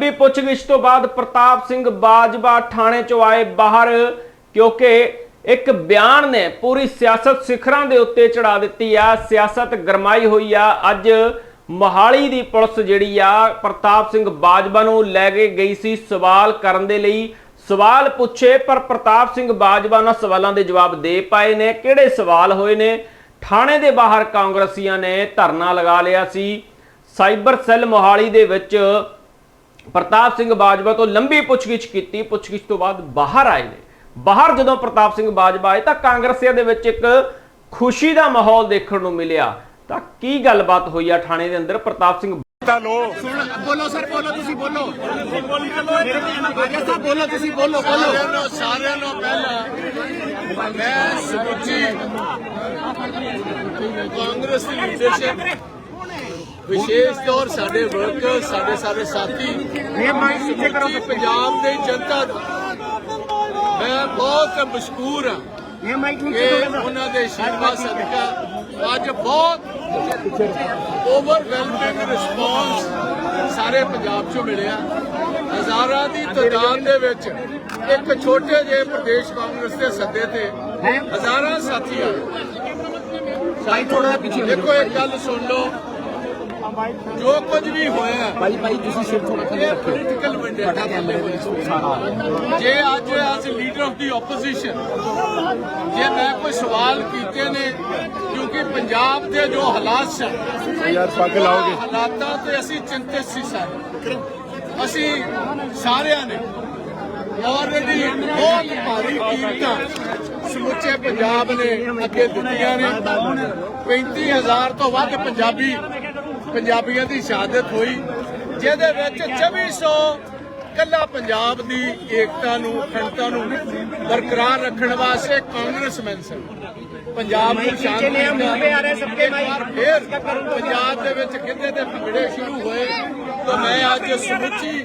ਵੀ ਪੁੱਛਗਿੱਛ ਤੋਂ ਬਾਅਦ ਪ੍ਰਤਾਪ ਸਿੰਘ ਬਾਜਵਾ ਥਾਣੇ ਚੋਂ ਆਏ ਬਾਹਰ, ਕਿਉਂਕਿ ਇੱਕ ਬਿਆਨ ਨੇ ਪੂਰੀ ਸਿਆਸਤ ਸਿਖਰਾਂ ਦੇ ਉੱਤੇ ਚੜਾ ਦਿੱਤੀ ਆ, ਸਿਆਸਤ ਗਰਮਾਈ ਹੋਈ ਆ। ਅੱਜ ਮੋਹਾਲੀ ਦੀ ਪੁਲਿਸ ਜਿਹੜੀ ਆ, ਪ੍ਰਤਾਪ ਸਿੰਘ ਬਾਜਵਾ ਨੂੰ ਲੈ ਕੇ ਗਈ ਸੀ ਸਵਾਲ ਕਰਨ ਦੇ ਲਈ। ਸਵਾਲ ਪੁੱਛੇ, ਪਰ ਪ੍ਰਤਾਪ ਸਿੰਘ ਬਾਜਵਾ ਉਹਨਾਂ ਸਵਾਲਾਂ ਦੇ ਜਵਾਬ ਦੇ ਪਾਏ ਨੇ। ਕਿਹੜੇ ਸਵਾਲ ਹੋਏ ਨੇ? ਥਾਣੇ ਦੇ ਬਾਹਰ ਕਾਂਗਰਸੀਆਂ ਨੇ ਧਰਨਾ ਲਗਾ ਲਿਆ ਸੀ। ਸਾਈਬਰ ਸੈੱਲ ਮੋਹਾਲੀ ਦੇ ਵਿੱਚ ਪ੍ਰਤਾਪ ਸਿੰਘ ਬਾਜਵਾ ਤੋਂ ਲੰਬੀ ਪੁੱਛਗਿੱਛ ਕੀਤੀ। ਪੁੱਛਗਿੱਛ ਤੋਂ ਬਾਅਦ ਬਾਹਰ ਆਏ ਨੇ। ਬਾਹਰ ਜਦੋਂ ਪ੍ਰਤਾਪ ਸਿੰਘ ਬਾਜਵਾ ਆਏ ਤਾਂ ਕਾਂਗਰਸੀਆਂ ਦੇ ਵਿੱਚ ਇੱਕ ਖੁਸ਼ੀ ਦਾ ਮਾਹੌਲ ਦੇਖਣ ਨੂੰ ਮਿਲਿਆ। ਤਾਂ ਕੀ ਗੱਲਬਾਤ ਹੋਈ ਆ ਥਾਣੇ ਦੇ ਅੰਦਰ? ਪ੍ਰਤਾਪ ਸਿੰਘ ਬੋਲੋ ਸਰ ਬੋਲੋ ਤੁਸੀਂ ਬੋਲੋ। ਆਜਾ ਸਾਹਿਬ ਬੋਲੋ ਤੁਸੀਂ ਬੋਲੋ ਬੋਲੋ। ਸਾਰਿਆਂ ਨੂੰ ਸਾਰਿਆਂ ਨੂੰ ਪਹਿਲਾਂ ਮੈਂ ਸਮੁੱਚੀ ਕਾਂਗਰਸ ਦੀ ਲੀਡਰਸ਼ਿਪ ਵਿਸ਼ੇਸ਼ ਤੌਰ ਸਾਡੇ ਵਰਕਰ ਸਾਡੇ ਸਾਰੇ ਸਾਥੀ ਇਹ ਮਾਈਕ ਪਿੱਛੇ ਕਰੋ ਸਮੁੱਚੀ ਪੰਜਾਬ ਦੇ ਜਨਤਾ ਦਾ ਮੈਂ ਬਹੁਤ ਮਸ਼ਕੂਰ ਹਾਂ ਇਹ ਮਾਈਕ ਕਿ ਉਹਨਾਂ ਦੇ ਆਸ਼ੀਰਵਾਦ ਸਦਕਾ ਅੱਜ ਬਹੁਤ ਓਵਰਵੈਲਮਿੰਗ ਰਿਸਪੌਂਸ ਸਾਰੇ ਪੰਜਾਬ 'ਚੋਂ ਮਿਲਿਆ। ਹਜ਼ਾਰਾਂ ਦੀ ਤਾਦਾਦ ਦੇ ਵਿੱਚ ਇੱਕ ਛੋਟੇ ਜਿਹੇ ਪ੍ਰਦੇਸ਼ ਕਾਂਗਰਸ ਦੇ ਸੱਦੇ ਤੇ ਹਜ਼ਾਰਾਂ ਸਾਥੀ ਆਏ। ਭਾਈ ਥੋੜਾ ਪਿੱਛੇ ਦੇਖੋ ਇੱਕ ਗੱਲ ਸੁਣ ਲਓ। ਜੋ ਕੁਝ ਵੀ ਹੋਇਆ ਭਾਈ ਭਾਈ ਤੁਸੀਂ ਸਿਰ ਥੋੜਾ ਇਹ ਪੋਲੀਟੀਕਲ ਵੈਂਡੇਟਾ ਥੱਲੇ ਹੋਈ ਜੇ ਅੱਜ as leader of the opposition ਜੇ ਮੈਂ ਕੋਈ ਸਵਾਲ ਕੀਤੇ ਨੇ ਕਿਉਂਕਿ ਪੰਜਾਬ ਦੇ ਜੋ ਹਾਲਾਤ ਸਨ ਯਾਰ ਪੱਗ ਲਾਓਗੇ। ਹਾਲਾਤਾਂ ਤੇ ਅਸੀਂ ਚਿੰਤਿਤ ਸੀ ਸਾਰੇ। ਅਸੀਂ ਸਾਰਿਆਂ ਨੇ ਆਲਰੇਡੀ ਬਹੁਤ ਭਾਰੀ ਕੀਮਤਾਂ ਸਮੁੱਚੇ ਪੰਜਾਬ ਨੇ ਅੱਗੇ ਦਿੱਤੀਆਂ ਨੇ। 35000 ਤੋਂ ਵੱਧ ਪੰਜਾਬੀ ਪੰਜਾਬੀਆਂ ਦੀ ਸ਼ਹਾਦਤ ਹੋਈ ਜਿਹਦੇ ਵਿੱਚ 2400 ਇਕੱਲਾ ਪੰਜਾਬ ਦੀ ਏਕਤਾ ਨੂੰ ਅਖੰਡਤਾ ਨੂੰ ਬਰਕਰਾਰ ਰੱਖਣ ਵਾਸਤੇ ਕਾਂਗਰਸਮੈਨ ਸਨ। ਪੰਜਾਬ ਨੂੰ ਸ਼ਾਂਤੀ ਦਾ ਫਿਰ ਪੰਜਾਬ ਦੇ ਵਿੱਚ ਕਿੰਨੇ ਦੇ ਭੰਗੜੇ ਸ਼ੁਰੂ ਹੋਏ ਤਾਂ ਮੈਂ ਅੱਜ ਸਮੁੱਚੀ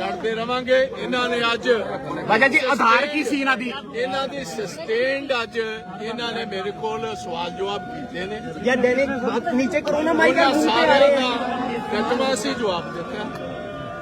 ਲੜਦੇ ਰਵਾਂਗੇ। ਇਹਨਾਂ ਨੇ ਅੱਜ ਬਾਜਾ ਜੀ ਆਧਾਰ ਕੀ ਸੀ ਇਹਨਾਂ ਦੀ? ਇਹਨਾਂ ਦੀ ਸਸਟੇਨਡ ਅੱਜ ਇਹਨਾਂ ਨੇ ਮੇਰੇ ਕੋਲ ਸਵਾਲ ਜਵਾਬ ਕੀਤੇ ਨੇ। ਯਾ ਦੇਨੇ ਨੀਚੇ ਕਰੋ ਨਾ ਮਾਈਕ ਸਾਰਿਆਂ ਦਾ ਕਤਮਾ ਸੀ ਜਵਾਬ ਦਿੱਤਾ।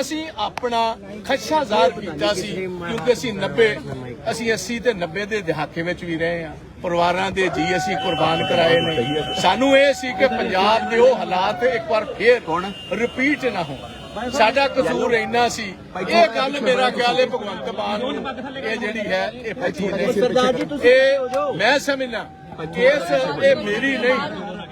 ਅਸੀਂ ਆਪਣਾ ਖਦਸ਼ਾ ਜ਼ਾਹਰ ਕੀਤਾ ਸੀ ਕਿਉਂਕਿ ਅਸੀਂ 90 ਅਸੀਂ 80 ਤੇ 90 ਦੇ ਦਹਾਕੇ ਵਿੱਚ ਵੀ ਰਹੇ ਹਾਂ। ਪਰਿਵਾਰਾਂ ਦੇ ਜੀ ਅਸੀਂ ਕੁਰਬਾਨ ਕਰਾਏ ਨੇ। ਸਾਨੂੰ ਇਹ ਸੀ ਕਿ ਪੰਜਾਬ ਦੇ ਉਹ ਹਾਲਾਤ ਇੱਕ ਵਾਰ ਫੇਰ ਰਿਪੀਟ ਨਾ ਹੋਣ। ਸਾਡਾ ਕਸੂਰ ਇੰਨਾ ਸੀ। ਇਹ ਗੱਲ ਮੇਰਾ ਖਿਆਲ ਹੈ ਭਗਵੰਤ ਮਾਨ ਇਹ ਜਿਹੜੀ ਹੈ ਇਹ ਸਰਦਾਰ ਜੀ ਤੁਸੀਂ ਮੈਂ ਸਮਝਣਾ ਇਸ ਇਹ ਮੇਰੀ ਨਹੀਂ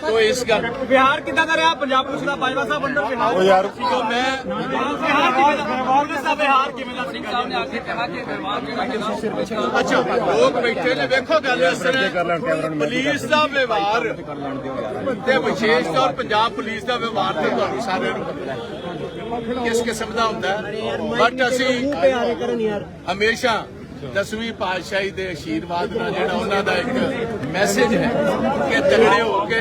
ਤੋ ਇਸ ਗੱਲ ਬਿਹਾਰ ਕਿੱਦਾਂ ਦਾ ਰਿਹਾ? ਪੰਜਾਬ ਪੁਲਿਸ ਦਾ ਬਾਜਵਾ ਸਾਹਿਬ ਅੰਦਰ ਬਿਹਾਰ ਉਹ ਯਾਰ ਤੋਂ ਮੈਂ ਬਿਹਾਰ ਕਿਵੇਂ ਦਾ ਕਾਂਗਰਸ ਦਾ ਬਿਹਾਰ ਕਿਵੇਂ ਦਾ ਸਿੰਘ ਸਾਹਿਬ ਨੇ ਆ ਕੇ ਕਿਹਾ ਕਿ ਬਿਹਾਰ ਜਿਹੜਾ ਅੱਛਾ ਲੋਕ ਬੈਠੇ ਨੇ ਵੇਖੋ ਗੱਲ ਇਸ ਤਰ੍ਹਾਂ। ਪੁਲਿਸ ਦਾ ਵਿਵਹਾਰ ਤੇ ਵਿਸ਼ੇਸ਼ ਤੌਰ ਪੰਜਾਬ ਪੁਲਿਸ ਦਾ ਵਿਵਹਾਰ ਤੇ ਤੁਹਾਨੂੰ ਸਾਰਿਆਂ ਨੂੰ ਪਤਾ ਹੈ। ਕਿਸ ਕਿਸਮ ਦਾ ਹੁੰਦਾ। ਬਟ ਅਸੀਂ ਹਮੇਸ਼ਾ ਦਸਵੀਂ ਪਾਤਸ਼ਾਹੀ ਦੇ ਆਸ਼ੀਰਵਾਦ ਨਾਲ ਜਿਹੜਾ ਉਹਨਾਂ ਦਾ ਇੱਕ ਮੈਸੇਜ ਹੈ ਕਿ ਤਗੜੇ ਹੋ ਕੇ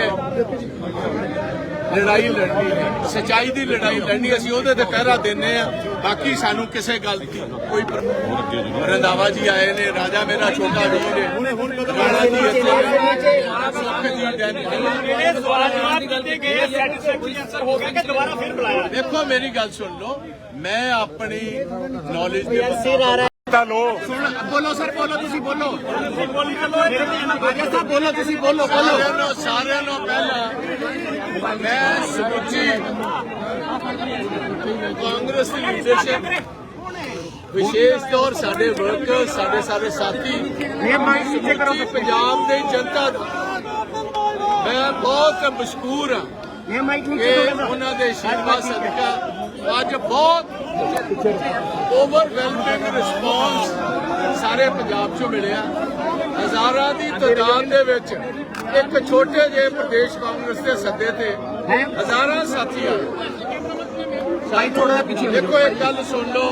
ਲੜਾਈ ਲੜਨੀ ਹੈ। ਸਚਾਈ ਦੀ ਲੜਾਈ ਲੜਨੀ ਅਸੀਂ ਉਹਦੇ ਤੇ ਪਹਿਰਾ ਦਿੰਨੇ ਆ ਬਾਕੀ ਸਾਨੂੰ ਕਿਸੇ ਗੱਲ ਦੀ ਕੋਈ ਰੰਧਾਵਾ ਜੀ ਆਏ ਨੇ ਰਾਜਾ ਮੇਰਾ ਛੋਟਾ ਵੀਰ ਹੈ। ਰਾਣਾ ਜੀ ਇੱਥੇ ਹੈ ਸੁੱਖ ਜੀ ਡੈਨੀ ਜਿਹੜੇ ਸਵਾਲ ਜਵਾਬ ਦਿੱਤੇ ਗਏ ਸੈਟੀਸਫੈਕਟਰੀ ਆਨਸਰ ਹੋ ਗਿਆ ਕਿ ਦੁਬਾਰਾ ਫਿਰ ਬੁਲਾਇਆ ਦੇਖੋ ਮੇਰੀ ਗੱਲ ਸੁਣ ਲਓ। ਮੈਂ ਆਪਣੀ ਨੌਲੇਜ ਦੇ ਮੁਤਾਬਕ ਸੁਣ ਬੋਲੋ ਸਰ ਬੋਲੋ ਤੁਸੀਂ ਬੋਲੋ। ਰਾਜਾ ਸਾਹਿਬ ਬੋਲੋ ਤੁਸੀਂ ਬੋਲੋ ਬੋਲੋ। ਸਾਰਿਆਂ ਨੂੰ ਪਹਿਲਾਂ ਮੈਂ ਸਮੁੱਚੀ ਕਾਂਗਰਸ ਦੀ ਲੀਡਰਸ਼ਿਪ ਵਿਸ਼ੇਸ਼ ਤੌਰ ਸਾਡੇ ਵਰਕਰ ਸਾਡੇ ਸਾਰੇ ਸਾਥੀ ਸਮੁੱਚੀ ਪੰਜਾਬ ਦੇ ਜਨਤਾ ਦਾ ਮੈਂ ਬਹੁਤ ਮਸ਼ਕੂਰ ਹਾਂ ਇਹ ਮਾਈਕ ਕਿ ਉਹਨਾਂ ਦੇ ਆਸ਼ੀਰਵਾਦ ਸਦਕਾ ਅੱਜ ਬਹੁਤ ਓਵਰਵੈਲਮਿੰਗ ਰਿਸਪੌਂਸ ਸਾਰੇ ਪੰਜਾਬ 'ਚੋਂ ਮਿਲਿਆ। ਹਜ਼ਾਰਾਂ ਦੀ ਤਾਦਾਦ ਦੇ ਵਿੱਚ ਇੱਕ ਛੋਟੇ ਜਿਹੇ ਪ੍ਰਦੇਸ਼ ਕਾਂਗਰਸ ਦੇ ਸੱਦੇ ਤੇ ਹਜ਼ਾਰਾਂ ਸਾਥੀ ਆਏ ਭਾਈ ਥੋੜਾ ਪਿੱਛੇ ਦੇਖੋ ਇੱਕ ਗੱਲ ਸੁਣ ਲਓ।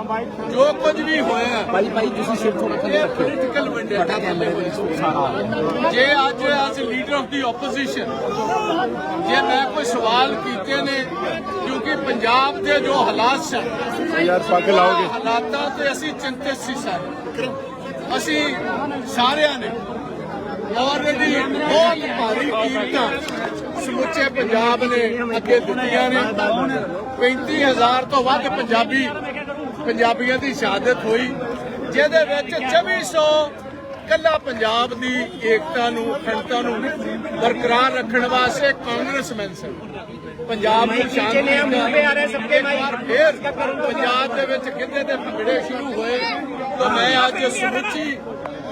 ਜੋ ਕੁਝ ਵੀ ਹੋਇਆ ਭਾਈ ਭਾਈ ਤੁਸੀਂ ਸਿਰ ਥੋੜਾ ਇਹ ਪੋਲੀਟੀਕਲ ਵੈਂਡੇਟਾ ਥੱਲੇ ਹੋਈ ਸੀ ਜੇ ਅੱਜ as leader of the opposition ਜੇ ਮੈਂ ਕੋਈ ਸਵਾਲ ਕੀਤੇ ਨੇ ਕਿਉਂਕਿ ਪੰਜਾਬ ਦੇ ਜੋ ਹਾਲਾਤ ਸਨ ਯਾਰ ਪੱਗ ਲਾਓਗੇ? ਹਾਲਾਤਾਂ ਤੇ ਅਸੀਂ ਚਿੰਤਿਤ ਸੀ ਸਾਰੇ। ਅਸੀਂ ਸਾਰਿਆਂ ਨੇ ਆਲਰੇਡੀ ਬਹੁਤ ਭਾਰੀ ਕੀਮਤਾਂ ਸਮੁੱਚੇ ਪੰਜਾਬ ਨੇ ਅੱਗੇ ਦਿੱਤੀਆਂ ਨੇ। 35000 ਤੋਂ ਵੱਧ ਪੰਜਾਬੀ ਪੰਜਾਬੀਆਂ ਦੀ ਸ਼ਹਾਦਤ ਹੋਈ ਜਿਹਦੇ ਵਿੱਚ 2400 ਕੱਲਾ ਪੰਜਾਬ ਦੀ ਏਕਤਾ ਨੂੰ ਅਖੰਡਤਾ ਨੂੰ ਬਰਕਰਾਰ ਰੱਖਣ ਵਾਸਤੇ ਕਾਂਗਰਸਮੈਨ ਸਨ। ਪੰਜਾਬ ਨੂੰ ਸ਼ਾਂਤੀ ਦਾ ਫੇਰ ਪੰਜਾਬ ਦੇ ਵਿੱਚ ਕਿਤੇ ਤੇ ਭੰਗੜੇ ਸ਼ੁਰੂ ਹੋਏ। ਤਾਂ ਮੈਂ ਅੱਜ ਸਮੁੱਚੀ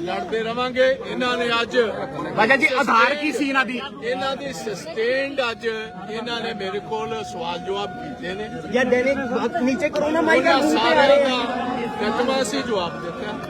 ਲੜਦੇ ਰਵਾਂਗੇ। ਇਹਨਾਂ ਨੇ ਅੱਜ ਰਾਜਾ ਜੀ ਆਧਾਰ ਕੀ ਸੀ ਇਹਨਾਂ ਦੀ? ਇਹਨਾਂ ਦੀ ਸਸਟੇਨਡ ਅੱਜ ਇਹਨਾਂ ਨੇ ਮੇਰੇ ਕੋਲ ਸਵਾਲ ਜਵਾਬ ਕੀਤੇ ਨੇ। ਯਾ ਡੈਨਿਕ ਨੀਚੇ ਕਰੋ ਨਾ ਮਾਈਕ ਉਹਨਾਂ ਸਾਰਿਆਂ ਦਾ ਕਤਮਾ ਸੀ ਜਵਾਬ ਦਿੱਤਾ।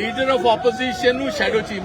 ਲੀਡਰ ਆਫ ਆਪੋਜੀਸ਼ਨ ਨੂੰ ਸ਼ੈਡੋ ਚੀਫ